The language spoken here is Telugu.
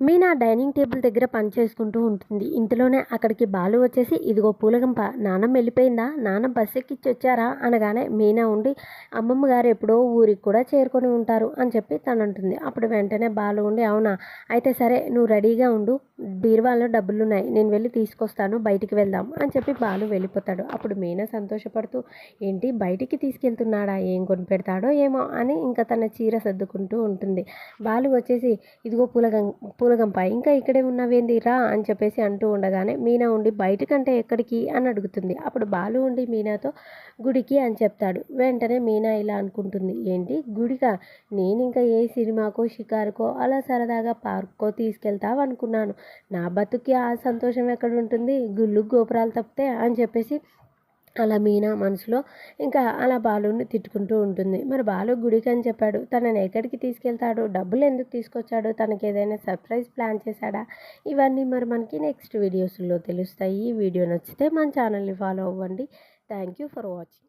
మీనా డైనింగ్ టేబుల్ దగ్గర పని చేసుకుంటూ ఉంటుంది. ఇంతలోనే అక్కడికి బాలు వచ్చేసి ఇదిగో పూలగంప నాన్నమ్మ వెళ్ళిపోయిందా? నాన్న బస్ ఎక్కిచ్చి వచ్చారా అనగానే మీనా ఉండి అమ్మమ్మ గారు ఎప్పుడో ఊరికి కూడా చేరుకొని ఉంటారు అని చెప్పి తను అంటుంది. అప్పుడు వెంటనే బాలు ఉండి అవునా? అయితే సరే నువ్వు రెడీగా ఉండు. బీరువాలో డబ్బులు ఉన్నాయి నేను వెళ్ళి తీసుకొస్తాను. బయటికి వెళ్దాం అని చెప్పి బాలు వెళ్ళిపోతాడు. అప్పుడు మీనా సంతోషపడుతూ ఏంటి బయటికి తీసుకెళ్తున్నాడా? ఏం కొని పెడతాడో ఏమో అని ఇంకా తన చీర సర్దుకుంటూ ఉంటుంది. బాలు వచ్చేసి ఇదిగో పూలగం పూలగంప ఇంకా ఇక్కడే ఉన్నవేంది? రా అని చెప్పేసి అంటూ ఉండగానే మీనా ఉండి బయటకంటే ఎక్కడికి? అని అడుగుతుంది. అప్పుడు బాలు ఉండి మీనాతో గుడికి అని చెప్తాడు. వెంటనే మీనా ఇలా అనుకుంటుంది. ఏంటి? గుడిగా నేను ఇంకా ఏ సినిమాకో షికారుకో అలా సరదాగా పార్క్కో తీసుకెళ్తావు అనుకున్నాను. నా బతుకి ఆ సంతోషం ఎక్కడ ఉంటుంది? గుళ్ళు గోపురాలు తప్పితే అని చెప్పేసి అలా మీనా మనసులో ఇంకా అలా బాలుని తిట్టుకుంటూ ఉంటుంది. మరి బాలు గుడికి అని చెప్పాడు. తనని ఎక్కడికి తీసుకెళ్తాడు? డబ్బులు ఎందుకు తీసుకొచ్చాడు? తనకి ఏదైనా సర్ప్రైజ్ ప్లాన్ చేశాడా? ఇవన్నీ మరి మనకి నెక్స్ట్ వీడియోస్లో తెలుస్తాయి. ఈ వీడియో నచ్చితే మన ఛానల్ని ఫాలో అవ్వండి. Thank you for watching.